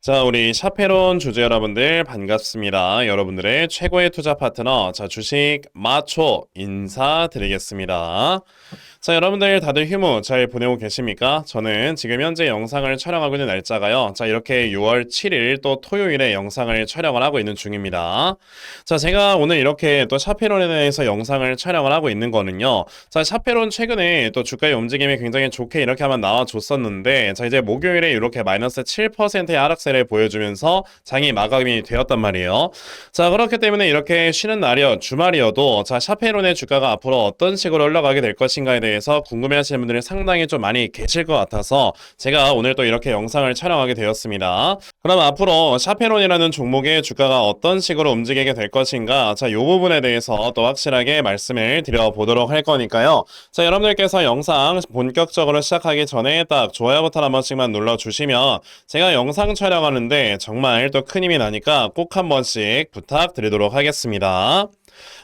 자, 우리 샤페론 주주 여러분들 반갑습니다. 여러분들의 최고의 투자 파트너, 자, 주식 마초 인사드리겠습니다. 자, 여러분들 다들 휴무 잘 보내고 계십니까? 저는 지금 현재 영상을 촬영하고 있는 날짜가요. 자, 이렇게 6월 7일 또 토요일에 영상을 촬영을 하고 있는 중입니다. 자, 제가 오늘 이렇게 또 샤페론에 대해서 영상을 촬영을 하고 있는 거는요. 자, 샤페론 최근에 또 주가의 움직임이 굉장히 좋게 이렇게 한번 나와줬었는데, 자, 이제 목요일에 이렇게 마이너스 7%의 하락세를 보여주면서 장이 마감이 되었단 말이에요. 자, 그렇기 때문에 이렇게 쉬는 날이어, 주말이어도, 자, 샤페론의 주가가 앞으로 어떤 식으로 올라가게 될 것인가에 대해서 궁금해 하시는 분들이 상당히 좀 많이 계실 것 같아서 제가 오늘 또 이렇게 영상을 촬영하게 되었습니다. 그럼 앞으로 샤페론이라는 종목의 주가가 어떤 식으로 움직이게 될 것인가, 자, 이 부분에 대해서 또 확실하게 말씀을 드려보도록 할 거니까요. 자, 여러분들께서 영상 본격적으로 시작하기 전에 딱 좋아요 버튼 한 번씩만 눌러주시면 제가 영상 촬영 하는데 정말 또 큰 힘이 나니까 꼭 한 번씩 부탁드리도록 하겠습니다.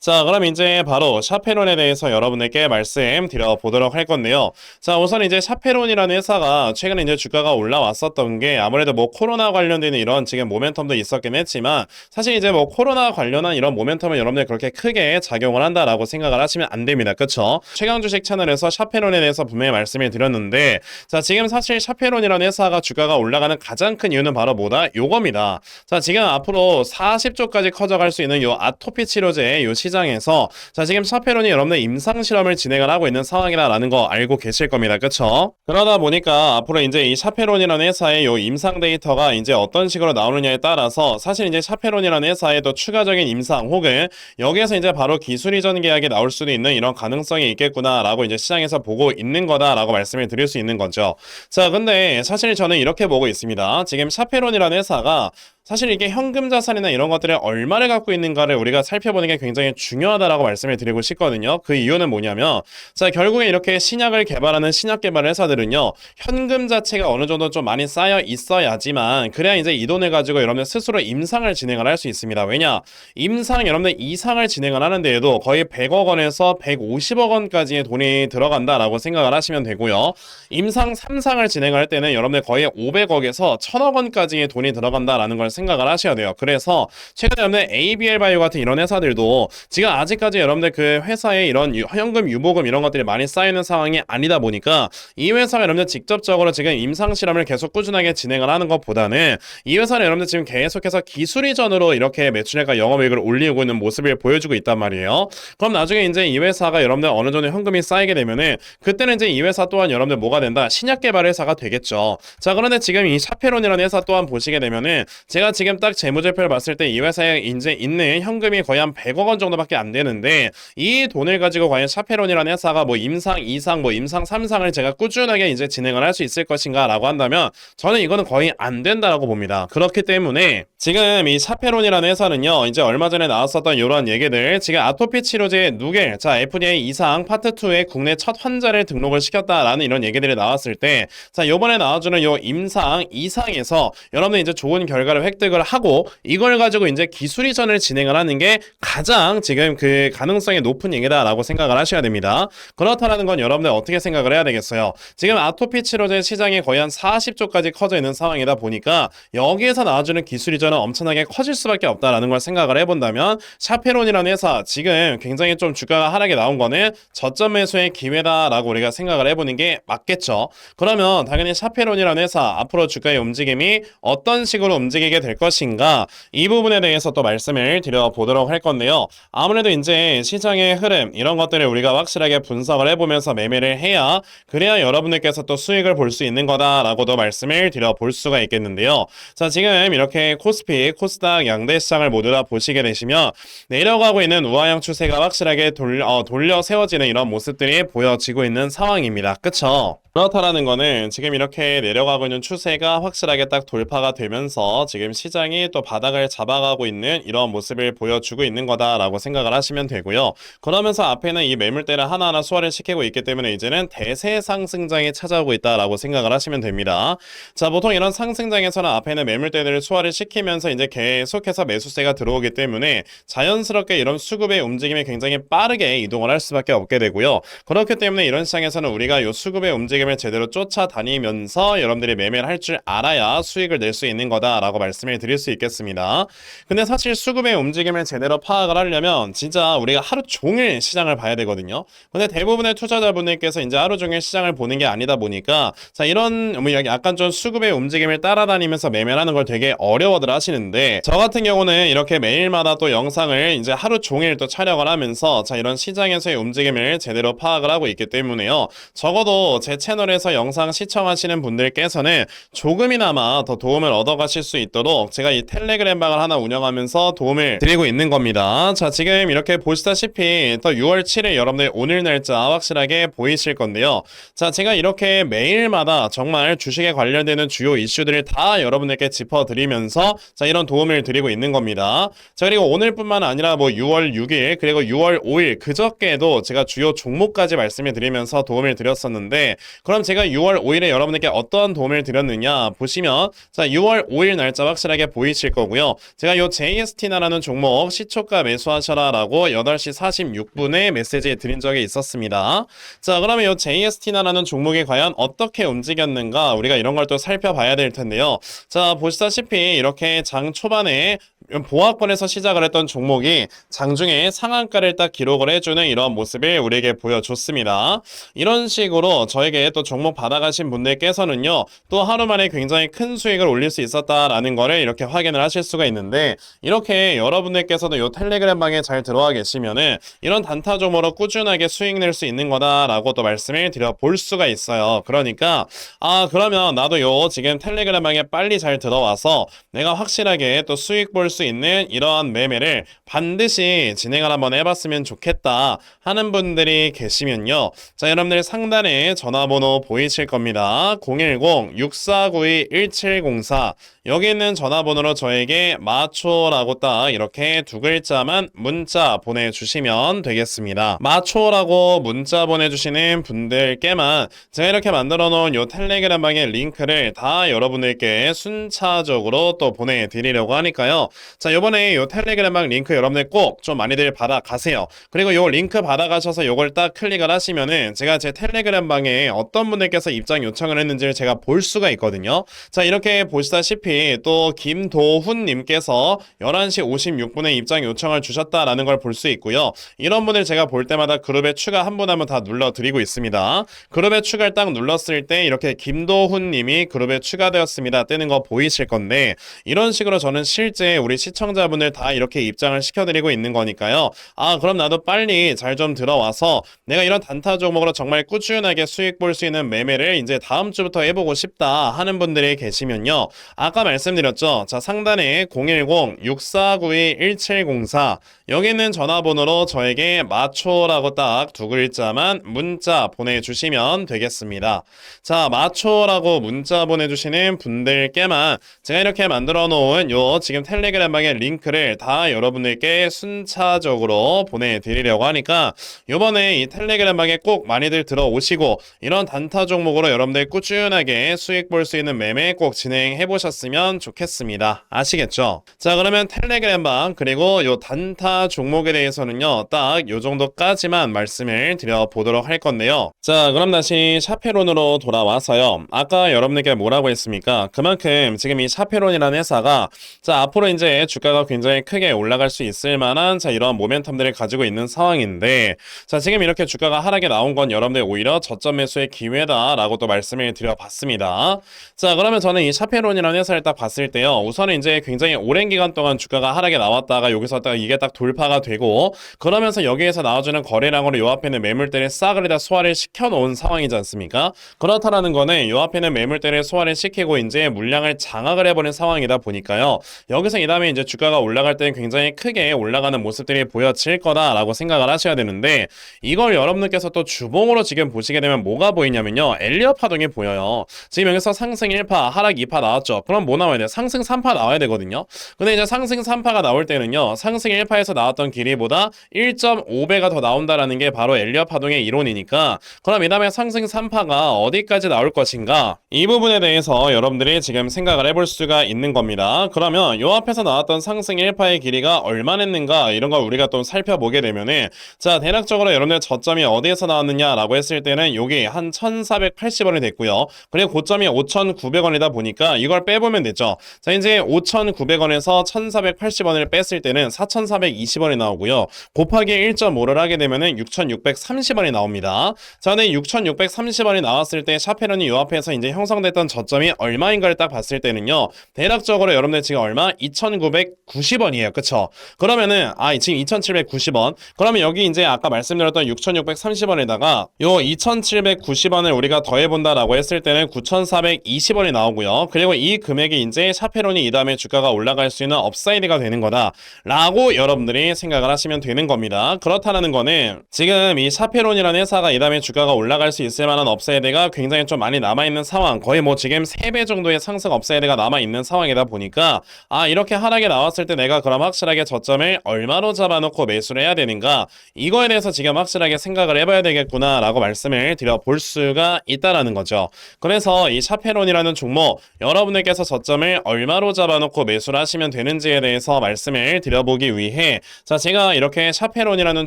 자, 그럼 이제 바로 샤페론에 대해서 여러분에게 말씀드려 보도록 할 건데요. 자, 우선 이제 샤페론이라는 회사가 최근에 이제 주가가 올라왔었던 게 아무래도 뭐 코로나 관련되는 이런 지금 모멘텀도 있었긴 했지만 사실 이제 뭐 코로나 관련한 이런 모멘텀은 여러분들 그렇게 크게 작용을 한다라고 생각을 하시면 안 됩니다. 그쵸? 최강 주식 채널에서 샤페론에 대해서 분명히 말씀을 드렸는데 자, 지금 사실 샤페론이라는 회사가 주가가 올라가는 가장 큰 이유는 바로 뭐다? 요겁니다. 자, 지금 앞으로 40조까지 커져갈 수 있는 요 아토피 치료제 요 시장에서 자 지금 샤페론이 여러분들 임상 실험을 진행을 하고 있는 상황이다라는 거 알고 계실 겁니다. 그쵸? 그러다 보니까 앞으로 이제 이 샤페론이라는 회사의 요 임상 데이터가 이제 어떤 식으로 나오느냐에 따라서 사실 이제 샤페론이라는 회사의 또 추가적인 임상 혹은 여기에서 이제 바로 기술 이전 계약이 나올 수도 있는 이런 가능성이 있겠구나라고 이제 시장에서 보고 있는 거다라고 말씀을 드릴 수 있는 거죠. 자, 근데 사실 저는 이렇게 보고 있습니다. 지금 샤페론이라는 회사가 사실 이게 현금 자산이나 이런 것들을 얼마를 갖고 있는가를 우리가 살펴보는 게 굉장히 중요하다라고 말씀을 드리고 싶거든요. 그 이유는 뭐냐면 자 결국에 이렇게 신약을 개발하는 신약 개발 회사들은요 현금 자체가 어느 정도 좀 많이 쌓여 있어야지만 그래야 이제 이 돈을 가지고 여러분들 스스로 임상을 진행을 할 수 있습니다. 왜냐 임상 여러분들 이상을 진행을 하는데에도 거의 100억 원에서 150억 원까지의 돈이 들어간다라고 생각을 하시면 되고요. 임상 3상을 진행할 때는 여러분들 거의 500억에서 1000억 원까지의 돈이 들어간다라는 걸 생각을 하셔야 돼요. 그래서 최근에 여러분들 ABL 바이오 같은 이런 회사들도 지금 아직까지 여러분들 그 회사에 이런 유- 현금 유보금 이런 것들이 많이 쌓이는 상황이 아니다 보니까 이 회사가 여러분들 직접적으로 지금 임상 실험을 계속 꾸준하게 진행을 하는 것보다는 이 회사는 여러분들 지금 계속해서 기술 이전으로 이렇게 매출액과 영업이익을 올리고 있는 모습을 보여주고 있단 말이에요. 그럼 나중에 이제 이 회사가 여러분들 어느 정도 현금이 쌓이게 되면은 그때는 이제 이 회사 또한 여러분들 뭐가 된다? 신약 개발 회사가 되겠죠. 자, 그런데 지금 이 샤페론이라는 회사 또한 보시게 되면은 제가 지금 딱 재무제표를 봤을 때 이 회사에 이제 있는 현금이 거의 한 100억 원 정도밖에 안 되는데 이 돈을 가지고 과연 샤페론이라는 회사가 뭐 임상 2상 뭐 임상 3상을 제가 꾸준하게 이제 진행을 할 수 있을 것인가라고 한다면 저는 이거는 거의 안 된다라고 봅니다. 그렇기 때문에 지금 이 샤페론이라는 회사는요. 이제 얼마 전에 나왔었던 이러한 얘기들 지금 아토피 치료제 누겔 자 FDA 이상 파트 2의 국내 첫 환자를 등록을 시켰다라는 이런 얘기들이 나왔을 때 자, 요번에 나와주는 요 임상 이상에서 여러분들 이제 좋은 결과를 획 득을 하고 이걸 가지고 이제 기술 이전을 진행을 하는 게 가장 지금 그 가능성이 높은 얘기다라고 생각을 하셔야 됩니다. 그렇다라는 건 여러분들 어떻게 생각을 해야 되겠어요? 지금 아토피 치료제 시장이 거의 한 40조까지 커져 있는 상황이다 보니까 여기에서 나와주는 기술 이전은 엄청나게 커질 수밖에 없다라는 걸 생각을 해본다면 샤페론이라는 회사 지금 굉장히 좀 주가가 하락에 나온 거는 저점 매수의 기회다라고 우리가 생각을 해보는 게 맞겠죠. 그러면 당연히 샤페론이라는 회사 앞으로 주가의 움직임이 어떤 식으로 움직이게 될 것인가 이 부분에 대해서 또 말씀을 드려보도록 할 건데요. 아무래도 이제 시장의 흐름 이런 것들을 우리가 확실하게 분석을 해보면서 매매를 해야 그래야 여러분들께서 또 수익을 볼 수 있는 거다라고도 말씀을 드려볼 수가 있겠는데요. 자 지금 이렇게 코스피, 코스닥 양대 시장을 모두 다 보시게 되시면 내려가고 있는 우하형 추세가 확실하게 돌, 어, 돌려 세워지는 이런 모습들이 보여지고 있는 상황입니다. 그쵸? 그렇다라는 거는 지금 이렇게 내려가고 있는 추세가 확실하게 딱 돌파가 되면서 지금 시장이 또 바닥을 잡아가고 있는 이런 모습을 보여주고 있는 거다라고 생각을 하시면 되고요. 그러면서 앞에는 이 매물대를 하나하나 소화를 시키고 있기 때문에 이제는 대세 상승장이 찾아오고 있다라고 생각을 하시면 됩니다. 자, 보통 이런 상승장에서는 앞에는 매물대들을 소화를 시키면서 이제 계속해서 매수세가 들어오기 때문에 자연스럽게 이런 수급의 움직임이 굉장히 빠르게 이동을 할 수밖에 없게 되고요. 그렇기 때문에 이런 시장에서는 우리가 이 수급의 움직임 을 제대로 쫓아다니면서 여러분들이 매매를 할 줄 알아야 수익을 낼 수 있는 거다라고 말씀을 드릴 수 있겠습니다. 근데 사실 수급의 움직임을 제대로 파악을 하려면 진짜 우리가 하루 종일 시장을 봐야 되거든요. 근데 대부분의 투자자분들께서 이제 하루 종일 시장을 보는 게 아니다 보니까 자 이런 뭐 약간 좀 수급의 움직임을 따라다니면서 매매하는 걸 되게 어려워들 하시는데 저 같은 경우는 이렇게 매일마다 또 영상을 이제 하루 종일 또 촬영을 하면서 자 이런 시장에서의 움직임을 제대로 파악을 하고 있기 때문에요. 적어도 제 채널에서 영상 시청하시는 분들께서는 조금이나마 더 도움을 얻어가실 수 있도록 제가 이 텔레그램 방을 하나 운영하면서 도움을 드리고 있는 겁니다. 자 지금 이렇게 보시다시피 또 6월 7일 여러분들 오늘 날짜 확실하게 보이실 건데요. 자 제가 이렇게 매일마다 정말 주식에 관련되는 주요 이슈들을 다 여러분들께 짚어드리면서 자 이런 도움을 드리고 있는 겁니다. 자 그리고 오늘뿐만 아니라 뭐 6월 6일 그리고 6월 5일 그저께도 제가 주요 종목까지 말씀을 드리면서 도움을 드렸었는데 그럼 제가 6월 5일에 여러분들께 어떤 도움을 드렸느냐 보시면 자 6월 5일 날짜 확실하게 보이실 거고요. 제가 요 JST나라는 종목 시초가 매수하셔라 라고 8시 46분에 메시지 드린 적이 있었습니다. 자 그러면 요 JST나라는 종목이 과연 어떻게 움직였는가 우리가 이런 걸 또 살펴봐야 될 텐데요. 자 보시다시피 이렇게 장 초반에 보합권에서 시작을 했던 종목이 장중에 상한가를 딱 기록을 해주는 이런 모습을 우리에게 보여줬습니다. 이런 식으로 저에게 또 종목 받아가신 분들께서는요, 또 하루 만에 굉장히 큰 수익을 올릴 수 있었다라는 거를 이렇게 확인을 하실 수가 있는데, 이렇게 여러분들께서도 이 텔레그램 방에 잘 들어와 계시면은 이런 단타 종목으로 꾸준하게 수익 낼 수 있는 거다라고 또 말씀을 드려 볼 수가 있어요. 그러니까, 아, 그러면 나도 요 지금 텔레그램 방에 빨리 잘 들어와서 내가 확실하게 또 수익 볼수 있는 이러한 매매를 반드시 진행을 한번 해봤으면 좋겠다 하는 분들이 계시면요. 자, 여러분들 상단에 전화번호 보이실 겁니다. 010-6492-1704 여기 있는 전화번호로 저에게 마초라고 딱 이렇게 두 글자만 문자 보내주시면 되겠습니다. 마초라고 문자 보내주시는 분들께만 제가 이렇게 만들어 놓은 요 텔레그램 방의 링크를 다 여러분들께 순차적으로 또 보내드리려고 하니까요. 자, 요번에 요 텔레그램 방 링크 여러분들 꼭 좀 많이들 받아가세요. 그리고 요 링크 받아가셔서 요걸 딱 클릭을 하시면은 제가 제 텔레그램 방에 어떤 분들께서 입장 요청을 했는지를 제가 볼 수가 있거든요. 자, 이렇게 보시다시피 또 김도훈님께서 11시 56분에 입장 요청을 주셨다라는 걸 볼 수 있고요. 이런 분을 제가 볼 때마다 그룹에 추가 한 분 한 분 다 눌러드리고 있습니다. 그룹에 추가를 딱 눌렀을 때 이렇게 김도훈님이 그룹에 추가되었습니다. 뜨는 거 보이실 건데 이런 식으로 저는 실제 우리 시청자분들 다 이렇게 입장을 시켜드리고 있는 거니까요. 아 그럼 나도 빨리 잘 좀 들어와서 내가 이런 단타 종목으로 정말 꾸준하게 수익 볼 수 있는 매매를 이제 다음 주부터 해보고 싶다 하는 분들이 계시면요. 아까 말씀드렸죠. 자 상단에 010-6492-1704 여기 있는 전화번호로 저에게 마초라고 딱 두 글자만 문자 보내주시면 되겠습니다. 자 마초라고 문자 보내주시는 분들께만 제가 이렇게 만들어 놓은 요 지금 텔레그램 방의 링크를 다 여러분들께 순차적으로 보내드리려고 하니까 요번에 이 텔레그램 방에 꼭 많이들 들어오시고 이런 단타 종목으로 여러분들 꾸준하게 수익 볼 수 있는 매매 꼭 진행해 보셨으면 좋겠습니다. 아시겠죠? 자 그러면 텔레그램 방 그리고 요 단타 종목에 대해서는요 딱 요 정도까지만 말씀을 드려보도록 할 건데요. 자 그럼 다시 샤페론으로 돌아와서요. 아까 여러분들께 뭐라고 했습니까? 그만큼 지금 이 샤페론이라는 회사가 자 앞으로 이제 주가가 굉장히 크게 올라갈 수 있을 만한 자 이런 모멘텀들을 가지고 있는 상황인데 자 지금 이렇게 주가가 하락에 나온 건 여러분들 오히려 저점 매수의 기회다라고 또 말씀을 드려봤습니다. 자 그러면 저는 이 샤페론이라는 회사를 딱 봤을 때요 우선은 이제 굉장히 오랜 기간 동안 주가가 하락에 나왔다가 여기서 딱 이게 딱 돌 파가 되고 그러면서 여기에서 나와주는 거래량으로 요 앞에는 매물대를 싹을 다 소화를 시켜놓은 상황이지 않습니까? 그렇다라는 거는 요 앞에는 매물대를 소화를 시키고 이제 물량을 장악을 해버린 상황이다 보니까요 여기서 이 다음에 이제 주가가 올라갈 때는 굉장히 크게 올라가는 모습들이 보여질 거다라고 생각을 하셔야 되는데 이걸 여러분들께서 또 주봉으로 지금 보시게 되면 뭐가 보이냐면요. 엘리어 파동이 보여요. 지금 여기서 상승 1파, 하락 2파 나왔죠. 그럼 뭐 나와야 돼요? 상승 3파 나와야 되거든요. 근데 이제 상승 3파가 나올 때는요. 상승 1파에서 나왔던 길이보다 1.5배가 더 나온다라는 게 바로 엘리어 파동의 이론이니까 그럼 이 다음에 상승 3파가 어디까지 나올 것인가? 이 부분에 대해서 여러분들이 지금 생각을 해볼 수가 있는 겁니다. 그러면 요 앞에서 나왔던 상승 1파의 길이가 얼마냈는가 이런 걸 우리가 또 살펴보게 되면은 자 대략적으로 여러분들 저점이 어디에서 나왔느냐라고 했을 때는 요게 한 1,480원이 됐고요. 그리고 고점이 5,900원이다 보니까 이걸 빼보면 되죠. 자 이제 5,900원에서 1,480원을 뺐을 때는 4,420 원이 나오고요. 곱하기 1.5를 하게 되면은 6,630원이 나옵니다. 자, 근데 6,630원이 나왔을 때 샤페론이 요 앞에서 이제 형성됐던 저점이 얼마인가를 딱 봤을 때는요. 대략적으로 여러분들 지금 얼마? 2,990원이에요. 그쵸? 그러면은 아, 지금 2,790원. 그러면 여기 이제 아까 말씀드렸던 6,630원에다가 요 2,790원을 우리가 더해본다라고 했을 때는 9,420원이 나오고요. 그리고 이 금액이 이제 샤페론이 이 다음에 주가가 올라갈 수 있는 업사이드가 되는 거다라고 여러분들 이 생각을 하시면 되는 겁니다. 그렇다는 거는 지금 이 샤페론이라는 회사가 이 다음에 주가가 올라갈 수 있을 만한 업사이드가 굉장히 좀 많이 남아있는 상황 거의 뭐 지금 3배 정도의 상승 업사이드가 남아있는 상황이다 보니까 아 이렇게 하락이 나왔을 때 내가 그럼 확실하게 저점을 얼마로 잡아놓고 매수를 해야 되는가 이거에 대해서 지금 확실하게 생각을 해봐야 되겠구나 라고 말씀을 드려볼 수가 있다라는 거죠 그래서 이 샤페론이라는 종목 여러분들께서 저점을 얼마로 잡아놓고 매수를 하시면 되는지에 대해서 말씀을 드려보기 위해 자 제가 이렇게 샤페론이라는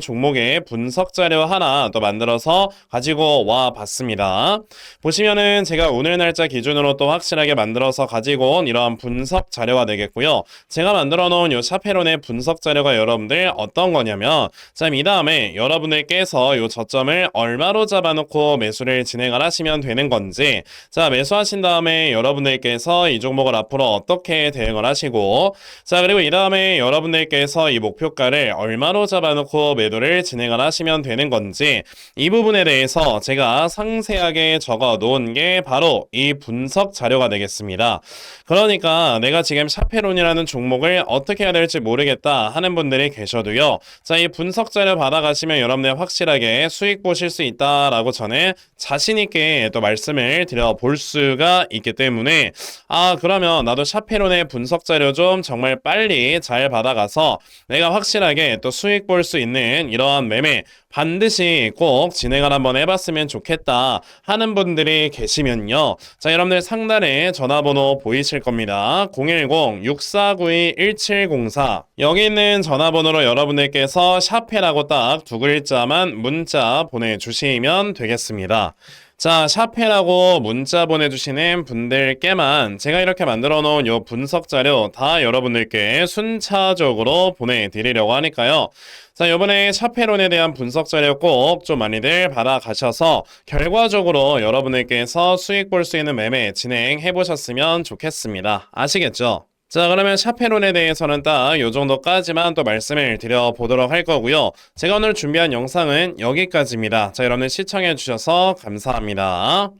종목의 분석 자료 하나 또 만들어서 가지고 와 봤습니다. 보시면은 제가 오늘 날짜 기준으로 또 확실하게 만들어서 가지고 온 이러한 분석 자료가 되겠고요. 제가 만들어 놓은 요 샤페론의 분석 자료가 여러분들 어떤 거냐면 자 이 다음에 여러분들께서 요 저점을 얼마로 잡아놓고 매수를 진행을 하시면 되는 건지 자 매수하신 다음에 여러분들께서 이 종목을 앞으로 어떻게 대응을 하시고 자 그리고 이 다음에 여러분들께서 이 목표 가를 얼마로 잡아놓고 매도를 진행을 하시면 되는 건지 이 부분에 대해서 제가 상세하게 적어 놓은 게 바로 이 분석 자료가 되겠습니다. 그러니까 내가 지금 샤페론이라는 종목을 어떻게 해야 될지 모르겠다 하는 분들이 계셔도요. 자, 이 분석 자료 받아가시면 여러분들 확실하게 수익 보실 수 있다라고 저는 자신있게 또 말씀을 드려볼 수가 있기 때문에 아, 그러면 나도 샤페론의 분석 자료 좀 정말 빨리 잘 받아가서 내가 확실하게 또 수익 볼 수 있는 이러한 매매 반드시 꼭 진행을 한번 해봤으면 좋겠다 하는 분들이 계시면요. 자, 여러분들 상단에 전화번호 보이실 겁니다. 010-6492-1704 여기 있는 전화번호로 여러분들께서 샤페라고 딱 두 글자만 문자 보내주시면 되겠습니다. 자, 샤페라고 문자 보내주시는 분들께만 제가 이렇게 만들어 놓은 요 분석 자료 다 여러분들께 순차적으로 보내드리려고 하니까요. 자, 요번에 샤페론에 대한 분석 자료 꼭 좀 많이들 받아가셔서 결과적으로 여러분들께서 수익 볼 수 있는 매매 진행해 보셨으면 좋겠습니다. 아시겠죠? 자, 그러면 샤페론에 대해서는 딱 요 정도까지만 또 말씀을 드려보도록 할 거고요. 제가 오늘 준비한 영상은 여기까지입니다. 자, 여러분들 시청해 주셔서 감사합니다.